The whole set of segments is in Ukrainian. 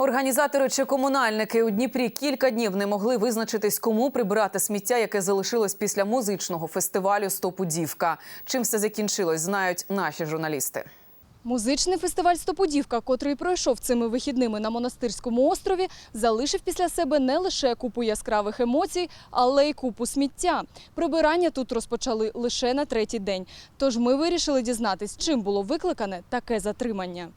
Організатори чи комунальники у Дніпрі кілька днів не могли визначитись, кому прибирати сміття, яке залишилось після музичного фестивалю Стопудівка. Чим все закінчилось, знають наші журналісти. Музичний фестиваль Стопудівка, котрий пройшов цими вихідними на монастирському острові, залишив після себе не лише купу яскравих емоцій, але й купу сміття. Прибирання тут розпочали лише на третій день. Тож ми вирішили дізнатись, чим було викликане таке затримання.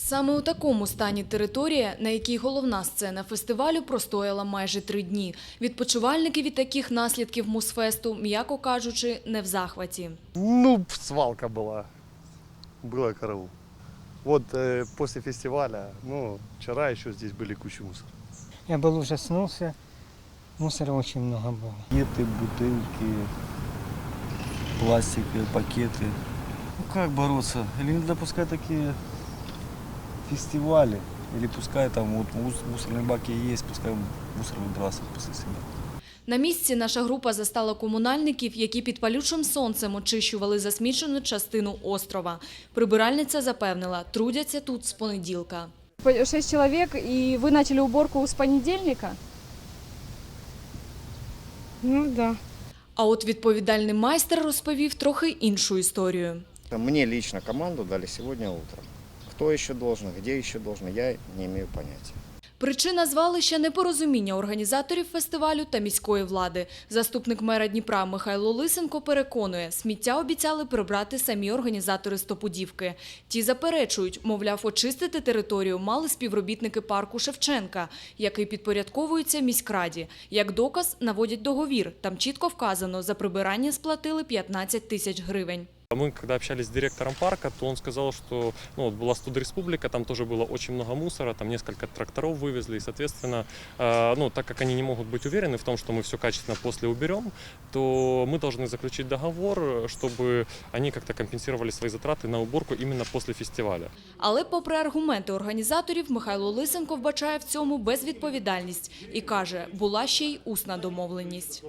Саме у такому стані територія, на якій головна сцена фестивалю простояла майже три дні. Відпочивальники від таких наслідків мусфесту, м'яко кажучи, не в захваті. Ну, свалка была. Было караул. Вот э, после фестиваля, ну, вчера еще здесь были куча мусора. Я был ужаснулся. Мусора очень много было. Пакеты, бутылки, пластиковые пакеты. Ну как бороться? Или не допускать такие фестивали? Или пускай там вот мус- мусорные баки есть, пускай мусор выбрасывают после себя. На місці наша група застала комунальників, які під палючим сонцем очищували засмічену частину острова. Прибиральниця запевнила, трудяться тут з понеділка. Шість чоловік, і ви почали уборку з понедільника? Ну да. А от відповідальний майстер розповів трохи іншу історію. Мне лично команду дали сегодня утром. Кто еще должен, где еще должен, я не имею понятия. Причина звалища – непорозуміння організаторів фестивалю та міської влади. Заступник мера Дніпра Михайло Лисенко переконує, сміття обіцяли прибрати самі організатори Стопудівки. Ті заперечують, мовляв, очистити територію мали співробітники парку Шевченка, який підпорядковується міськраді. Як доказ наводять договір. Там чітко вказано, за прибирання сплатили 15 тисяч гривень. Мы, когда общались с директором парка, то он сказал, что ну, вот была студреспублика, там тоже было очень много мусора, там несколько тракторов вывезли, и, соответственно, э, ну, так как они не могут быть уверены в том, что мы все качественно после уберем, то мы должны заключить договор, чтобы они как-то компенсировали свои затраты на уборку именно после фестиваля. Але попри аргументи організаторів, Михайло Лисенко вбачає в цьому безвідповідальність і каже, була ще й усна домовленість.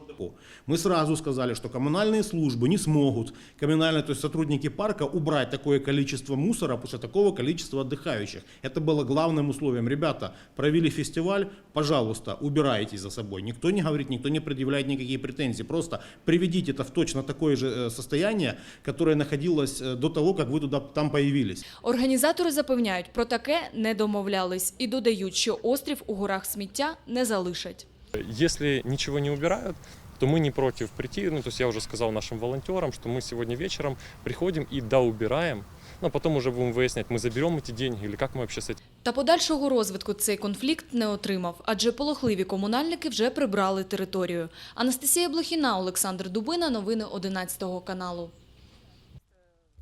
Мы сразу сказали, что коммунальные службы не смогут, коммунальные, то есть сотрудники парка, убрать такое количество мусора после такого количества отдыхающих. Это было главным условием. Ребята, провели фестиваль, пожалуйста, убирайте за собой. Никто не говорит, никто не предъявляет никакие претензии. Просто приведите это в точно такое же э, состояние, которое находилось э, до того, как вы туда, там появились. Організатори запевняють, про таке не домовлялись і додають, що острів у горах сміття не залишать. Если ничего не убирают, то мы не против прийти. Ну, то есть я уже сказал нашим волонтерам, что мы сегодня вечером приходим и доубираем. Ну, а потом уже будем выяснять, мы заберем эти деньги или как мы вообще с этим Та подальшого розвитку цей конфлікт не отримав, адже полохливі комунальники вже прибрали територію. Анастасія Блохіна, Олександр Дубина, новини 11 каналу.